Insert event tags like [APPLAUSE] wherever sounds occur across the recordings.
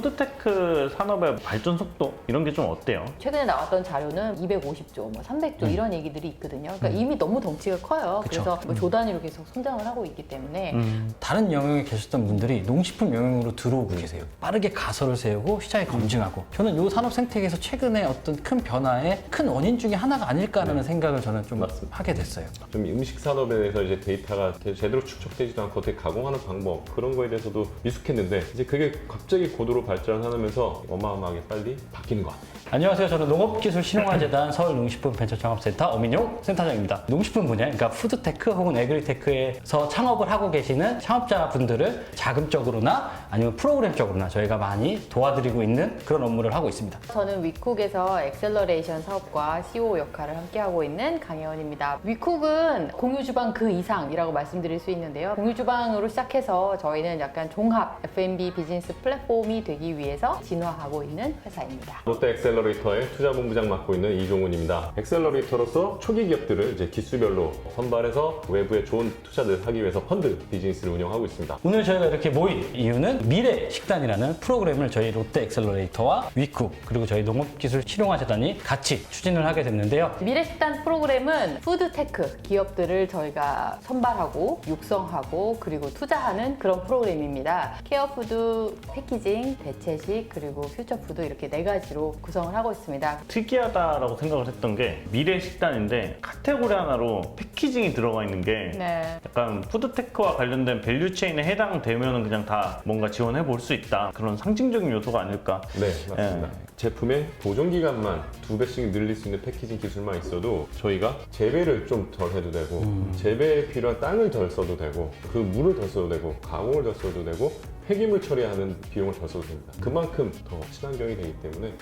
푸드테크 산업의 발전 속도 이런 게 좀 어때요? 최근에 나왔던 자료는 250조, 뭐 300조 이런 얘기들이 있거든요. 그러니까 이미 너무 덩치가 커요. 그쵸. 그래서 뭐 조단위로 계속 성장을 하고 있기 때문에 다른 영역에 계셨던 분들이 농식품 영역으로 들어오고 계세요. 빠르게 가설을 세우고 시장에 검증하고 저는 이 산업 생태계에서 최근에 어떤 큰 변화의 큰 원인 중에 하나가 아닐까라는 생각을 저는 좀 맞습니다. 하게 됐어요. 좀 음식 산업에 대해서 이제 데이터가 제- 제대로 축적되지도 않고 어떻게 가공하는 방법 그런 거에 대해서도 미숙했는데 이제 그게 갑자기 고도로 발전하면서 어마어마하게 빨리 바뀌는 것 같아요. 안녕하세요. 저는 농업기술신흥화재단 서울농식품벤처창업센터 어민용 센터장입니다. 농식품 분야, 그러니까 푸드테크 혹은 에그리테크에서 창업을 하고 계시는 창업자분들을 자금적으로나 아니면 프로그램적으로나 저희가 많이 도와드리고 있는 그런 업무를 하고 있습니다. 저는 위쿡에서 엑셀러레이션 사업과 CEO 역할을 함께하고 있는 강혜원입니다. 위쿡은 공유주방 그 이상이라고 말씀드릴 수 있는데요. 공유주방으로 시작해서 저희는 약간 종합 F&B 비즈니스 플랫폼이 되기 위해서 진화하고 있는 회사입니다. 롯데 엑셀러레이터의 투자본부장 맡고 있는 이종훈입니다. 엑셀러레이터로서 초기 기업들을 이제 기수별로 선발해서 외부에 좋은 투자를 하기 위해서 펀드 비즈니스를 운영하고 있습니다. 오늘 저희가 이렇게 모인 이유는 미래 식단이라는 프로그램을 저희 롯데 엑셀러레이터와 위쿡 그리고 저희 농업기술 실용화 재단이 같이 추진을 하게 됐는데요. 미래식단 프로그램은 푸드테크 기업들을 저희가 선발하고 육성하고 그리고 투자하는 그런 프로그램입니다. 케어푸드, 패키징, 대체식 그리고 퓨처푸드 이렇게 네 가지로 구성을 하고 있습니다. 특이하다라고 생각을 했던 게 미래 식단인데 카테고리 하나로 패키징이 들어가 있는 게 네. 약간 푸드테크와 관련된 밸류 체인에 해당되면 그냥 다 뭔가 지원해 볼 수 있다 그런 상징적인 요소가 아닐까 네, 맞습니다. 제품의 보존 기간만 두 배씩 늘릴 수 있는 패키징 기술만 있어도 저희가 재배를 좀 덜 해도 되고 재배에 필요한 땅을 덜 써도 되고 그 물을 덜 써도 되고 가공을 덜 써도 되고 폐기물 처리하는 비용을 덜 써도 됩니다. 그만큼 더 친환경이 되기 때문에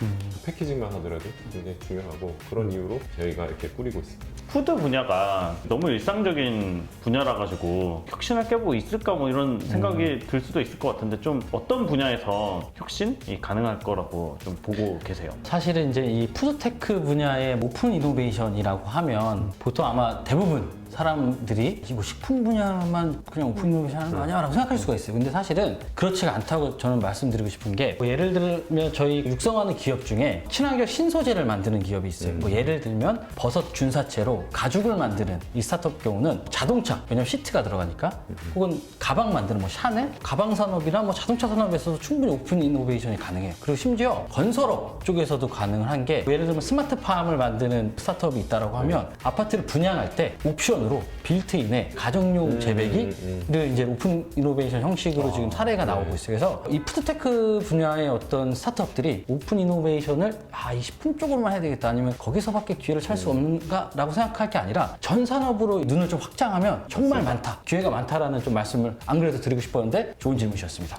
패키징만 하더라도 굉장히 중요하고 그런 이유로 저희가 이렇게 꾸리고 있습니다. 푸드 분야가 너무 일상적인 분야라 가지고 혁신할 게 뭐 있을까 뭐 이런 생각이 들 수도 있을 것 같은데 좀 어떤 분야에서 혁신이 가능할 거라고 좀 보고 계세요? 사실은 이제 이 푸드테크 분야의 오픈 이노베이션이라고 하면 보통 아마 대부분 사람들이 이거 식품 분야만 그냥 오픈 이노베이션 하는 거 아니야? 라고 생각할 수가 있어요. 근데 사실은 그렇지가 않다고 저는 말씀드리고 싶은 게뭐 예를 들면 저희 육성하는 기업 중에 친환경 신소재를 만드는 기업이 있어요. 뭐 예를 들면 버섯 균사체로 가죽을 만드는 이 스타트업 경우는 자동차, 왜냐면 시트가 들어가니까 혹은 가방 만드는 뭐 샤넬, 가방 산업이나 뭐 자동차 산업에서도 충분히 오픈 이노베이션이 가능해요. 그리고 심지어 건설업 쪽에서도 가능한 게 예를 들면 스마트팜을 만드는 스타트업이 있다라고 하면 아파트를 분양할 때 옵션 으로 빌트인에 가정용 재배기를 이제 오픈 이노베이션 형식으로 지금 사례가 나오고 있어요. 그래서 이 푸드테크 분야의 어떤 스타트업들이 오픈 이노베이션을 아, 이 식품 쪽으로만 해야 되겠다 아니면 거기서밖에 기회를 찰 수 없는가라고 생각할 게 아니라 전 산업으로 눈을 좀 확장하면 정말 많다. 기회가 많다라는 좀 말씀을 안 그래도 드리고 싶었는데 좋은 질문이셨습니다.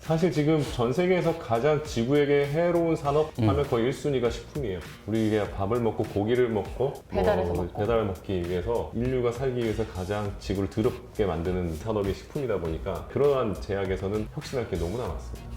사실 지금 전 세계에서 가장 지구에게 해로운 산업 하면 거의 1순위가 식품이에요. 우리가 밥을 먹고 고기를 먹고 배달해서 뭐 먹고. 배달을 먹기 위해서 인류가 살기 위해서 가장 지구를 더럽게 만드는 산업이 식품이다 보니까 그러한 제약에서는 혁신할 게 너무나 많습니다.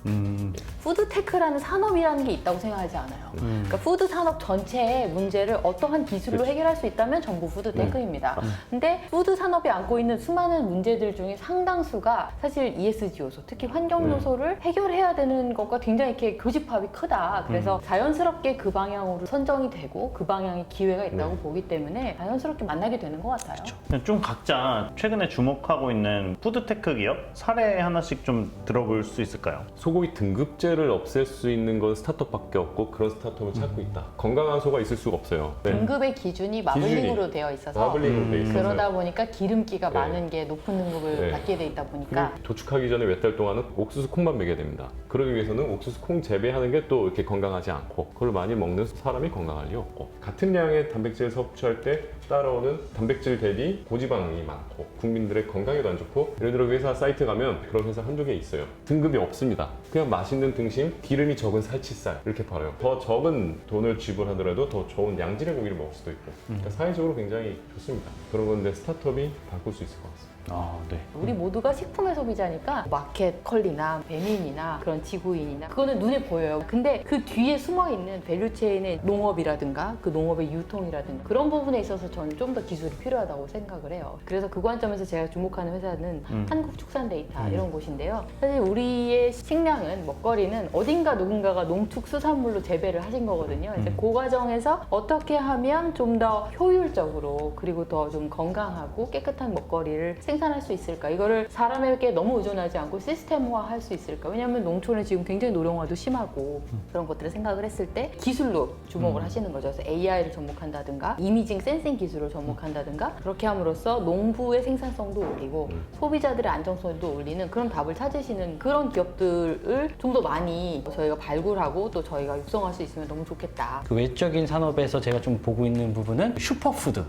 푸드테크라는 산업이라는 게 있다고 생각하지 않아요. 그러니까 푸드 산업 전체의 문제를 어떠한 기술로 그렇죠. 해결할 수 있다면 전부 푸드테크입니다. 근데 푸드 산업이 안고 있는 수많은 문제들 중에 상당수가 사실 ESG 요소, 특히 환경 네. 요소를 해결해야 되는 것과 굉장히 이렇게 교집합이 크다. 그래서 자연스럽게 그 방향으로 선정이 되고 그 방향에 기회가 있다고 네. 보기 때문에 자연스럽게 만나게 되는 것 같아요. 그냥 좀 각자 최근에 주목하고 있는 푸드테크 기업 사례 하나씩 좀 들어볼 수 있을까요? 소고기 등급제를 없앨 수 있는 건 스타트업밖에 없고 그런 스타트업을 찾고 있다. 건강한 소가 있을 수가 없어요. 네. 등급의 기준이 마블링으로 되어 있어서 마블링으로 돼 있어서 그러다 보니까 기름기가 네. 많은 게 높은 등급을 네. 받게 돼 있다 보니까 그리고 도축하기 전에 몇 달 동안은 옥수수 콩만 먹여야 됩니다. 그러기 위해서는 옥수수 콩 재배하는 게 또 이렇게 건강하지 않고 그걸 많이 먹는 사람이 건강할 리 없고 같은 양의 단백질을 섭취할 때 따라오는 단백질 대비 고지방이 많고 국민들의 건강에도 안 좋고 예를 들어 회사 사이트 가면 그런 회사 한두 개 있어요. 등급이 없습니다. 그냥 맛있는 등심, 기름이 적은 살치살 이렇게 팔아요. 더 적은 돈을 지불하더라도 더 좋은 양질의 고기를 먹을 수도 있고 그러니까 사회적으로 굉장히 좋습니다. 그런 건데 스타트업이 바꿀 수 있을 것 같습니다. 아, 네. 우리 모두가 식품의 소비자니까 마켓 컬리나 배민이나 그런 지구인이나 그거는 눈에 보여요. 근데 그 뒤에 숨어 있는 밸류체인의 농업이라든가 그 농업의 유통이라든가 그런 부분에 있어서 저는 좀 더 기술이 필요하다고 생각을 해요. 그래서 그 관점에서 제가 주목하는 회사는 음. 한국축산데이터 이런 곳인데요. 사실 우리의 식량은 먹거리는 어딘가 누군가가 농축수산물로 재배를 하신 거거든요. 이제 음. 그 과정에서 어떻게 하면 좀 더 효율적으로 그리고 더 좀 건강하고 깨끗한 먹거리를 생산할 수 있을까? 이거를 사람에게 너무 의존하지 않고 시스템화 할 수 있을까? 왜냐하면 농촌에 지금 굉장히 노령화도 심하고 그런 것들을 생각을 했을 때 기술로 주목을 하시는 거죠. 그래서 AI를 접목한다든가 이미징 센싱 기술을 접목한다든가 그렇게 함으로써 농부의 생산성도 올리고 소비자들의 안정성도 올리는 그런 답을 찾으시는 그런 기업들을 좀 더 많이 저희가 발굴하고 또 저희가 육성할 수 있으면 너무 좋겠다. 그 외적인 산업에서 제가 좀 보고 있는 부분은 슈퍼푸드.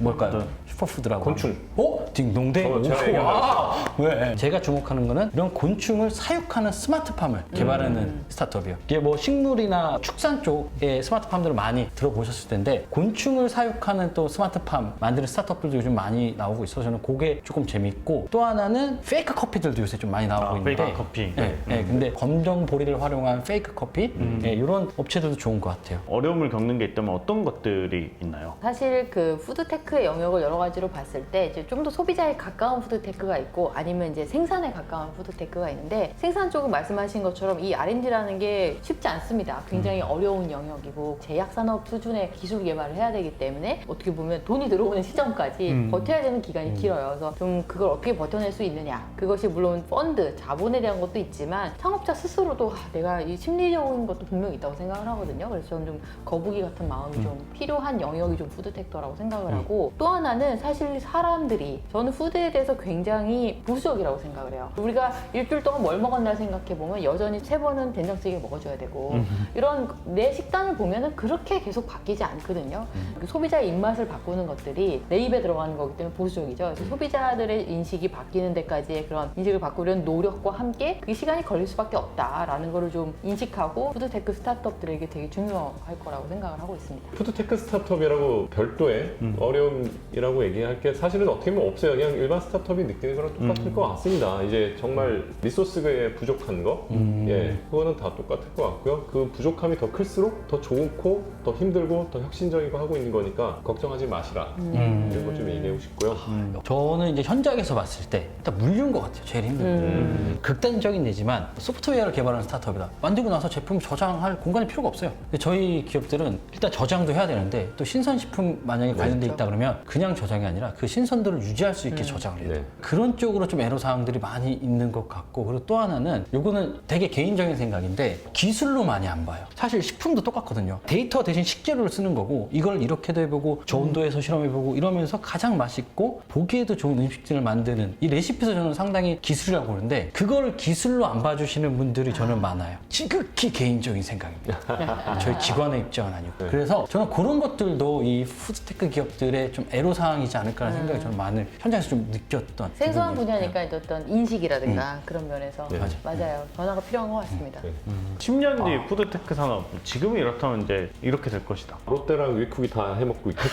뭘까요? 슈퍼푸드라고. 곤충. 어? 딩동댕. 어, 제가 오, 와. 왜? 제가 주목하는 거는 이런 곤충을 사육하는 스마트팜을 개발하는 음. 스타트업이에요. 이게 뭐 식물이나 축산 쪽의 스마트팜들을 많이 들어보셨을 텐데 곤충을 사육하는 또 스마트팜 만드는 스타트업들도 요즘 많이 나오고 있어서 저는 그게 조금 재밌고 또 하나는 페이크 커피들도 요새 좀 많이 나오고 아, 있는데 페이크 커피. 네, 네, 근데 검정 보리를 활용한 페이크 커피 네, 이런 업체들도 좋은 것 같아요. 어려움을 겪는 게 있다면 어떤 것들이 있나요? 사실 그 푸드 테크의 영역을 여러 가지로 봤을 때 이제 좀 더 소비자에 가까운 푸드테크가 있고 아니면 이제 생산에 가까운 푸드테크가 있는데 생산 쪽은 말씀하신 것처럼 이 R&D라는 게 쉽지 않습니다. 굉장히 어려운 영역이고 제약 산업 수준의 기술 개발을 해야 되기 때문에 어떻게 보면 돈이 들어오는 시점까지 버텨야 되는 기간이 길어요. 그래서 좀 그걸 어떻게 버텨낼 수 있느냐. 그것이 물론 펀드, 자본에 대한 것도 있지만 창업자 스스로도 아, 내가 이 심리적인 것도 분명히 있다고 생각을 하거든요. 그래서 저는 좀 거북이 같은 마음이 좀 필요한 영역이 좀 푸드텍터라고 생각을 하고 또 하나는 사실 사람들이 저는 푸드에 대해서 굉장히 보수적이라고 생각을 해요. 우리가 일주일 동안 뭘 먹었나 생각해 보면 여전히 세 번은 된장찌개 먹어줘야 되고 이런 내 식단을 보면은 그렇게 계속 바뀌지 않거든요. 그 소비자 의 입맛을 바꾸는 것들이 내 입에 들어가는 거기 때문에 보수적이죠. 그래서 소비자들의 인식이 바뀌는 데까지의 그런 인식을 바꾸려는 노력과 함께 그 시간이 걸릴 수밖에 없다라는 거를 좀 인식하고 푸드테크 스타트업들에게 되게 중요할 거라고 생각을 하고 있습니다. 푸드테크 스타트업이라고 별도의 음. 어려 움이라고 얘기할 게 사실은 어떻게 보면 없어요. 그냥 일반 스타트업이 느끼는 거랑 똑같을 음. 것 같습니다. 이제 정말 리소스가 부족한 거, 음. 예, 그거는 다 똑같을 것 같고요. 그 부족함이 더 클수록 더 좋고, 더 힘들고, 더 혁신적이고 하고 있는 거니까 걱정하지 마시라. 음. 이런 거좀 얘기하고 싶고요. 저는 이제 현장에서 봤을 때 일단 물류인 것 같아요. 제일 힘든 거. 음. 극단적인 예지만 소프트웨어를 개발하는 스타트업이다. 만들고 나서 제품 저장할 공간이 필요가 없어요. 근데 저희 기업들은 일단 저장도 해야 되는데 또 신선식품 만약에 관련돼 있다 그러면 그냥 저장이 아니라 그 신선도를 유지할 수 있게 저장을 해요. 네. 그런 쪽으로 좀 애로사항들이 많이 있는 것 같고 그리고 또 하나는 요거는 되게 개인적인 생각인데 기술로 많이 안 봐요. 사실 식품도 똑같거든요. 데이터 대신 식재료를 쓰는 거고 이걸 이렇게도 해보고 저 온도에서 실험해보고 이러면서 가장 맛있고 보기에도 좋은 음식들을 만드는 이 레시피에서 저는 상당히 기술이라고 보는데 그거를 기술로 안 봐주시는 분들이 저는 많아요. 지극히 개인적인 생각입니다. [LAUGHS] 저희 직원의 입장은 아니고. 네. 그래서 저는 그런 것들도 이 푸드테크 기업들의 좀 애로사항이지 않을까라는 생각이 저는 많은 현장에서 좀 느꼈던 생소한. 분야니까 이제 어떤 인식이라든가 그런 면에서 네. 맞아요. 변화가 필요한 것 같습니다. 네. 10년 뒤 푸드테크 산업 지금이 이렇다면 이제 이렇게 될 것이다. 롯데랑 위쿡이 다 해먹고 있고 [LAUGHS]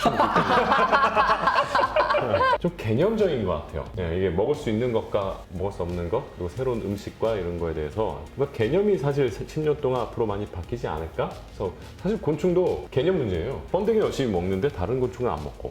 좀 개념적인 것 같아요. 예, 이게 먹을 수 있는 것과 먹을 수 없는 것 그리고 새로운 음식과 이런 거에 대해서 그러니까 개념이 사실 10년 동안 앞으로 많이 바뀌지 않을까? 그래서 사실 곤충도 개념 문제예요. 번데기 열심히 먹는데 다른 곤충은 안 먹고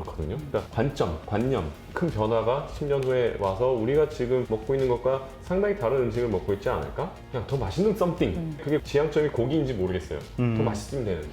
그렇거든요. 그러니까 관점, 관념 큰 변화가 10년 후에 와서 우리가 지금 먹고 있는 것과 상당히 다른 음식을 먹고 있지 않을까? 그냥 더 맛있는 썸띵. 그게 지향점이 고기인지 모르겠어요. 더 맛있으면 되는데.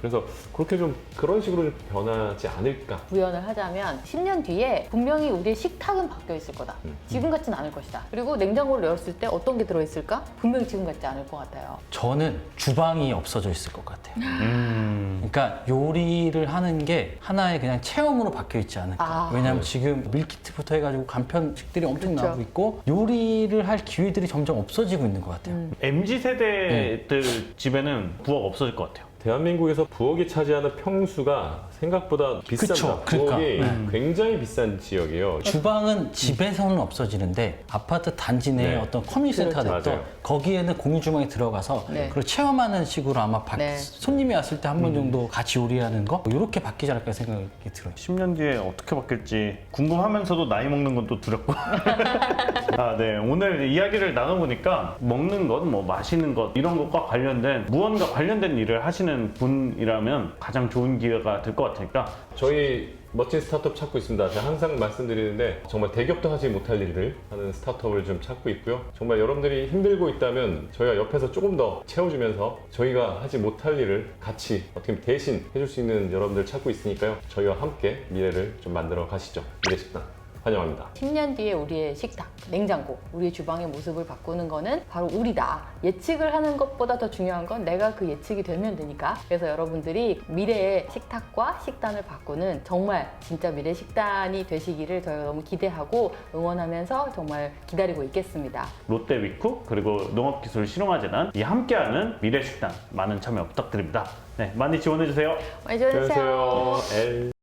그래서 그렇게 좀 그런 식으로 좀 변하지 않을까? 구현을 하자면 10년 뒤에 분명히 우리의 식탁은 바뀌어 있을 거다. 지금 같지는 않을 것이다. 그리고 냉장고를 열었을 때 어떤 게 들어있을까? 분명히 지금 같지 않을 것 같아요. 저는 주방이 없어져 있을 것 같아요. 음. 그러니까 요리를 하는 게 하나의 그냥 체험 으로 바뀌어 있지 않을까. 아. 왜냐하면 지금 밀키트부터 해가지고 간편식들이 엄청 그쵸. 나오고 있고 요리를 할 기회들이 점점 없어지고 있는 것 같아요. MZ 세대들 집에는 부엌 없어질 것 같아요. 대한민국에서 부엌이 차지하는 평수가 생각보다 비쌉니다. 그쵸, 그러니까. 부엌이 네. 굉장히 비싼 지역이에요. 주방은 집에서는 없어지는데 아파트 단지 내에 네. 어떤 커뮤니티센터가 그렇죠. 됐던 맞아요. 거기에는 공유 주방에 들어가서 네. 그걸 체험하는 식으로 아마 바- 네. 손님이 왔을 때 한 번 정도 같이 요리하는 거 이렇게 바뀌지 않을까 생각이 들어요. 10년 뒤에 어떻게 바뀔지 궁금하면서도 나이 먹는 건 또 두렵고. [LAUGHS] 아, 네. 오늘 이야기를 나눠보니까 먹는 것, 뭐 마시는 것, 이런 것과 관련된 무언가 관련된 일을 하시는 분이라면 가장 좋은 기회가 될 것 같으니까 저희 멋진 스타트업 찾고 있습니다. 제가 항상 말씀드리는데 정말 대기업도 하지 못할 일을 하는 스타트업을 좀 찾고 있고요. 정말 여러분들이 힘들고 있다면 저희가 옆에서 조금 더 채워주면서 저희가 하지 못할 일을 같이 어떻게 보면 대신 해줄 수 있는 여러분들 찾고 있으니까요. 저희와 함께 미래를 좀 만들어 가시죠. 미래 식당 환영합니다. 10년 뒤에 우리의 식탁, 냉장고, 우리의 주방의 모습을 바꾸는 거는 바로 우리다. 예측을 하는 것보다 더 중요한 건 내가 그 예측이 되면 되니까. 그래서 여러분들이 미래의 식탁과 식단을 바꾸는 정말 진짜 미래 식단이 되시기를 저희가 너무 기대하고 응원하면서 정말 기다리고 있겠습니다. 롯데 위쿠 그리고 농업기술 실용화재단 이 함께하는 미래식당 많은 참여 부탁드립니다. 네, 많이 지원해 주세요. 많이 지원해주세요. 안녕하세요. L